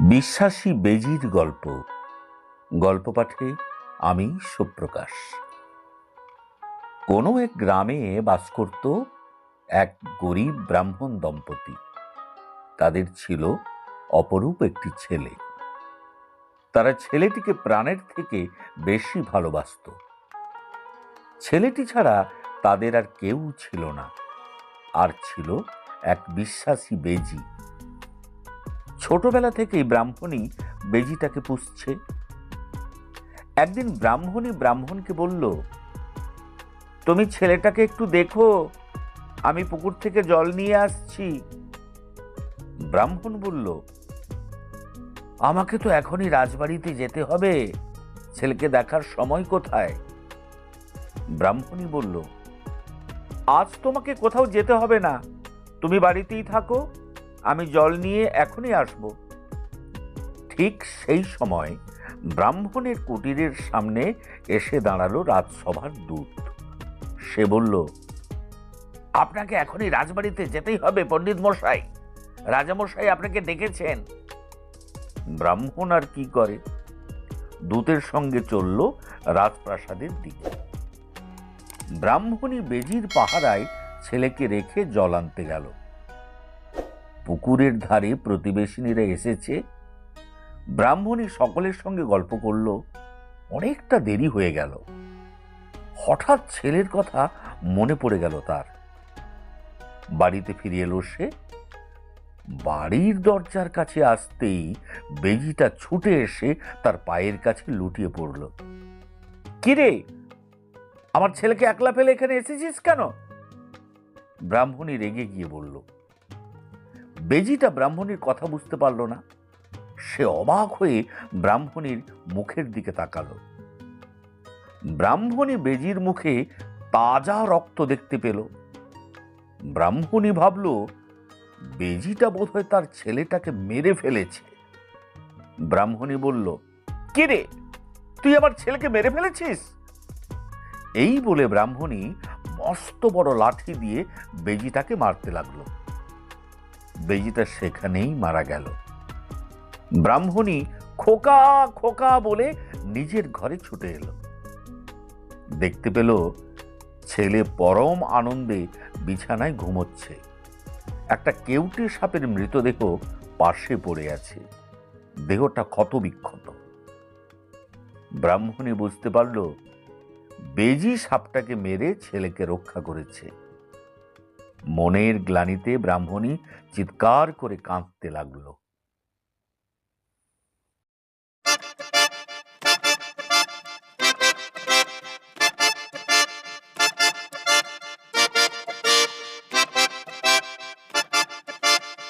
বিশ্বাসী বেজির গল্প। গল্প পাঠে আমি সুপ্রকাশ। কোনো এক গ্রামে বাস করত এক গরিব ব্রাহ্মণ দম্পতি। তাদের ছিল অপরূপ একটি ছেলে। তারা ছেলেটিকে প্রাণের থেকে বেশি ভালোবাসত। ছেলেটি ছাড়া তাদের আর কেউ ছিল না। আর ছিল এক বিশ্বাসী বেজি। ছোটবেলা থেকেই ব্রাহ্মণী বেজিটাকে পুষছে। একদিন ব্রাহ্মণী ব্রাহ্মণকে বলল, তুমি ছেলেটাকে একটু দেখো, আমি পুকুর থেকে জল নিয়ে আসছি। ব্রাহ্মণ বলল, আমাকে তো এখনই রাজবাড়িতে যেতে হবে, ছেলেকে দেখার সময় কোথায়? ব্রাহ্মণী বলল, আজ তোমাকে কোথাও যেতে হবে না, তুমি বাড়িতেই থাকো। আমি জল নিয়ে এখনই আসব। ঠিক সেই সময় ব্রাহ্মণের কুটিরের সামনে এসে দাঁড়াল রাজসভার দূত। সে বলল, আপনাকে এখনই রাজবাড়িতে যেতেই হবে, পণ্ডিত মশাই। রাজামশাই আপনাকে ডেকেছেন। ব্রাহ্মণ আর কি করে? দূতের সঙ্গে চলল রাজপ্রাসাদের দিকে। ব্রাহ্মণী বেজির পাহারায় ছেলেকে রেখে জল আনতে গেল। পুকুরের ধারে প্রতিবেশিনীরা এসেছে। ব্রাহ্মণী সকলের সঙ্গে গল্প করল। অনেকটা দেরি হয়ে গেল। হঠাৎ ছেলের কথা মনে পড়ে গেল তার। বাড়িতে ফিরে এলো সে। বাড়ির দরজার কাছে আসতেই বেজিটা ছুটে এসে তার পায়ের কাছে লুটিয়ে পড়ল। কিরে আমার ছেলেকে একলা ফেলে এখানে এসেছিস কেন? ব্রাহ্মণী রেগে গিয়ে বলল বেজিটা ব্রাহ্মণীর কথা বুঝতে পারল না। সে অবাক হয়ে ব্রাহ্মণীর মুখের দিকে তাকালো। ব্রাহ্মণী বেজির মুখে তাজা রক্ত দেখতে পেল। ব্রাহ্মণী ভাবল, বেজিটা বোধহয় তার ছেলেটাকে মেরে ফেলেছে। ব্রাহ্মণী বলল, কে রে? তুই আমার ছেলেকে মেরে ফেলেছিস? এই বলে ব্রাহ্মণী মস্ত বড় লাঠি দিয়ে বেজিটাকে মারতে লাগল। বেজিটা সেখানেই মারা গেল। ব্রাহ্মণী খোকা খোকা বলে নিজের ঘরে ছুটে এলো। দেখতে পেল ছেলে পরম আনন্দে বিছানায় ঘুমোচ্ছে। একটা কেউটে সাপের মৃতদেহ পাশে পড়ে আছে। দেহটা ক্ষত বিক্ষত ব্রাহ্মণী বুঝতে পারল, বেজি সাপটাকে মেরে ছেলেকে রক্ষা করেছে। মনের গ্লানিতে ব্রাহ্মণী চিৎকার করে কাঁদতে লাগল।